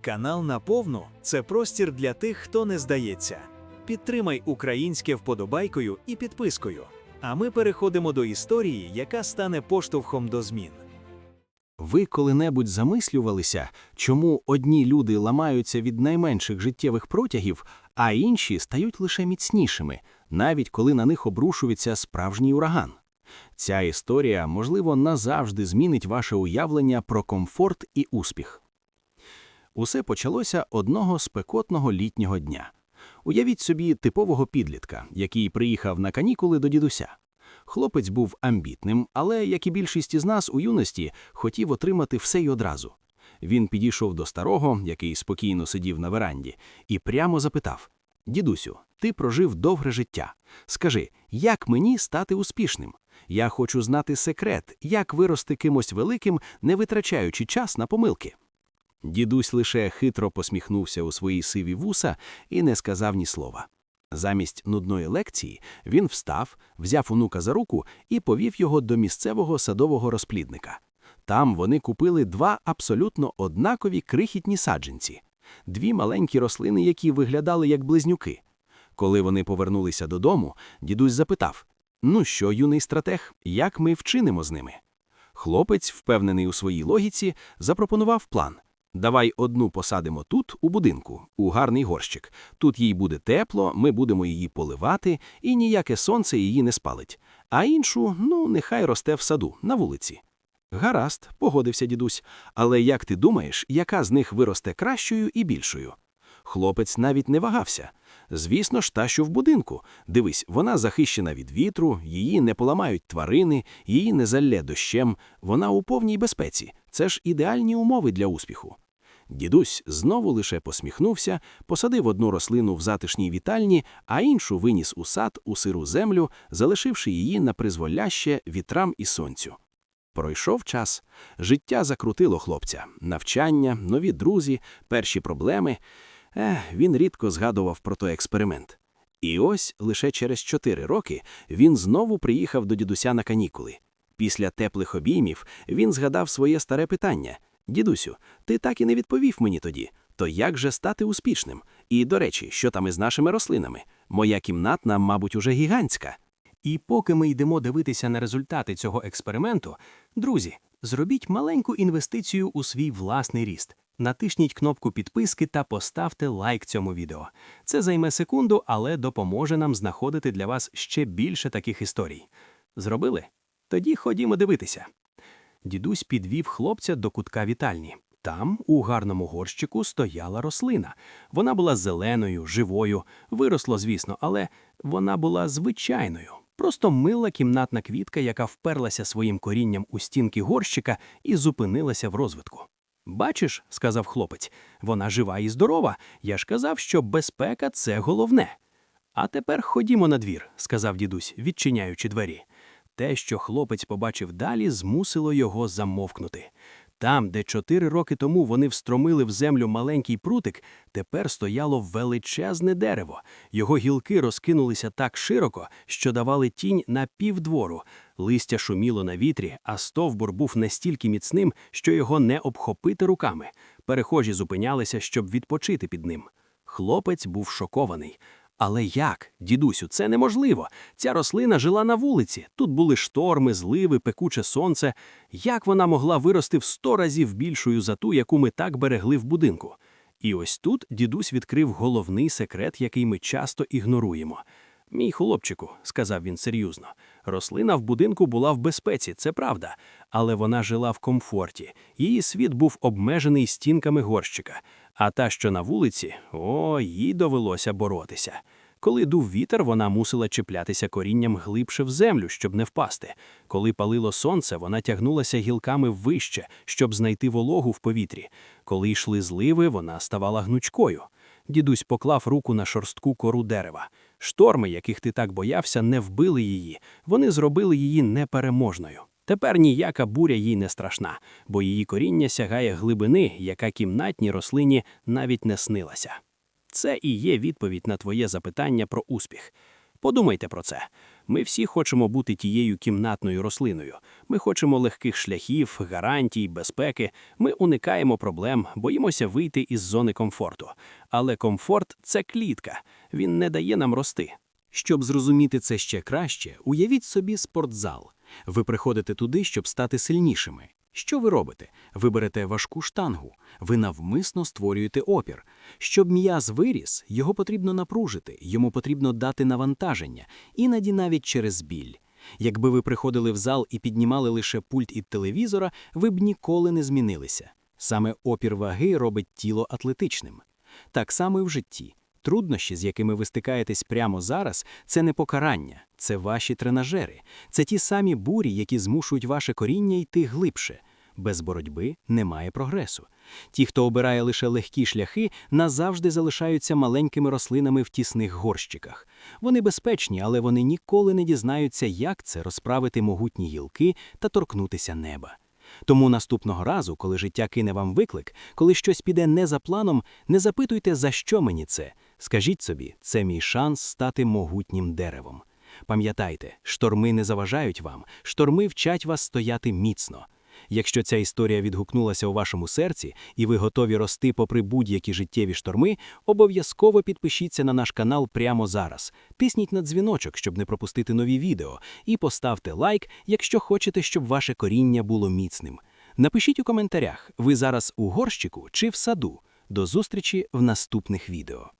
Канал Наповну це простір для тих, хто не здається. Підтримай українське вподобайкою і підпискою. А ми переходимо до історії, яка стане поштовхом до змін. Ви коли-небудь замислювалися, чому одні люди ламаються від найменших життєвих протягів, а інші стають лише міцнішими, навіть коли на них обрушується справжній ураган? Ця історія, можливо, назавжди змінить ваше уявлення про комфорт і успіх. Усе почалося одного спекотного літнього дня. Уявіть собі типового підлітка, який приїхав на канікули до дідуся. Хлопець був амбітним, але, як і більшість із нас у юності, хотів отримати все й одразу. Він підійшов до старого, який спокійно сидів на веранді, і прямо запитав: Дідусю, ти прожив довге життя. Скажи, як мені стати успішним? Я хочу знати секрет, як вирости кимось великим, не витрачаючи час на помилки. Дідусь лише хитро посміхнувся у свої сиві вуса і не сказав ні слова. Замість нудної лекції він встав, взяв онука за руку і повів його до місцевого садового розплідника. Там вони купили два абсолютно однакові крихітні саджанці, дві маленькі рослини, які виглядали як близнюки. Коли вони повернулися додому, дідусь запитав: Ну що, юний стратег, як ми вчинимо з ними? Хлопець, впевнений у своїй логіці, запропонував план. Давай одну посадимо тут, у будинку, у гарний горщик. Тут їй буде тепло, ми будемо її поливати, і ніяке сонце її не спалить. А іншу, ну, нехай росте в саду, на вулиці. Гаразд, погодився дідусь. Але як ти думаєш, яка з них виросте кращою і більшою? Хлопець навіть не вагався. Звісно ж, та, що в будинку. Дивись, вона захищена від вітру, її не поламають тварини, її не залє дощем, вона у повній безпеці. Це ж ідеальні умови для успіху. Дідусь знову лише посміхнувся, посадив одну рослину в затишній вітальні, а іншу виніс у сад у сиру землю, залишивши її на призволяще вітрам і сонцю. Пройшов час. Життя закрутило хлопця, навчання, нові друзі, перші проблеми. Ех, він рідко згадував про той експеримент. І ось лише через чотири роки він знову приїхав до дідуся на канікули. Після теплих обіймів він згадав своє старе питання: Дідусю, ти так і не відповів мені тоді. То як же стати успішним? І, до речі, що там із нашими рослинами? Моя кімнатна, мабуть, уже гігантська. І поки ми йдемо дивитися на результати цього експерименту, друзі, зробіть маленьку інвестицію у свій власний ріст. Натисніть кнопку підписки та поставте лайк цьому відео. Це займе секунду, але допоможе нам знаходити для вас ще більше таких історій. Зробили? Тоді ходімо дивитися. Дідусь підвів хлопця до кутка вітальні. Там, у гарному горщику, стояла рослина. Вона була зеленою, живою, виросло, звісно, але вона була звичайною. Просто мила кімнатна квітка, яка вперлася своїм корінням у стінки горщика і зупинилася в розвитку. Бачиш, сказав хлопець, вона жива і здорова. Я ж казав, що безпека це головне. А тепер ходімо на двір», – сказав дідусь, відчиняючи двері. Те, що хлопець побачив далі, змусило його замовкнути. Там, де чотири роки тому вони встромили в землю маленький прутик, тепер стояло величезне дерево. Його гілки розкинулися так широко, що давали тінь на півдвору. Листя шуміло на вітрі, а стовбур був настільки міцним, що його не обхопити руками. Перехожі зупинялися, щоб відпочити під ним. Хлопець був шокований. Але як, дідусю, це неможливо. Ця рослина жила на вулиці. Тут були шторми, зливи, пекуче сонце. Як вона могла вирости в сто разів більшою за ту, яку ми так берегли в будинку? І ось тут дідусь відкрив головний секрет, який ми часто ігноруємо. Мій хлопчику, сказав він серйозно, рослина в будинку була в безпеці, це правда, але вона жила в комфорті. Її світ був обмежений стінками горщика. А та, що на вулиці, о, їй довелося боротися. Коли дув вітер, вона мусила чіплятися корінням глибше в землю, щоб не впасти. Коли палило сонце, вона тягнулася гілками вище, щоб знайти вологу в повітрі. Коли йшли зливи, вона ставала гнучкою. Дідусь поклав руку на шорстку кору дерева. Шторми, яких ти так боявся, не вбили її, вони зробили її непереможною. Тепер ніяка буря їй не страшна, бо її коріння сягає глибини, яка кімнатній рослині навіть не снилася. Це і є відповідь на твоє запитання про успіх. Подумайте про це. Ми всі хочемо бути тією кімнатною рослиною. Ми хочемо легких шляхів, гарантій, безпеки. Ми уникаємо проблем, боїмося вийти із зони комфорту. Але комфорт це клітка. Він не дає нам рости. Щоб зрозуміти це ще краще, уявіть собі спортзал. Ви приходите туди, щоб стати сильнішими. Що ви робите? Ви берете важку штангу, ви навмисно створюєте опір. Щоб м'яз виріс, його потрібно напружити, йому потрібно дати навантаження, іноді навіть через біль. Якби ви приходили в зал і піднімали лише пульт від телевізора, ви б ніколи не змінилися. Саме опір ваги робить тіло атлетичним. Так само і в житті. Труднощі, з якими ви стикаєтесь прямо зараз, це не покарання, це ваші тренажери, це ті самі бурі, які змушують ваше коріння йти глибше. Без боротьби немає прогресу. Ті, хто обирає лише легкі шляхи, назавжди залишаються маленькими рослинами в тісних горщиках. Вони безпечні, але вони ніколи не дізнаються, як це розправити могутні гілки та торкнутися неба. Тому наступного разу, коли життя кине вам виклик, коли щось піде не за планом, не запитуйте, за що мені це. Скажіть собі, це мій шанс стати могутнім деревом. Пам'ятайте, шторми не заважають вам, шторми вчать вас стояти міцно. Якщо ця історія відгукнулася у вашому серці і ви готові рости попри будь-які життєві шторми, обов'язково підпишіться на наш канал прямо зараз. Тисніть на дзвіночок, щоб не пропустити нові відео, і поставте лайк, якщо хочете, щоб ваше коріння було міцним. Напишіть у коментарях, ви зараз у горщику чи в саду. До зустрічі в наступних відео.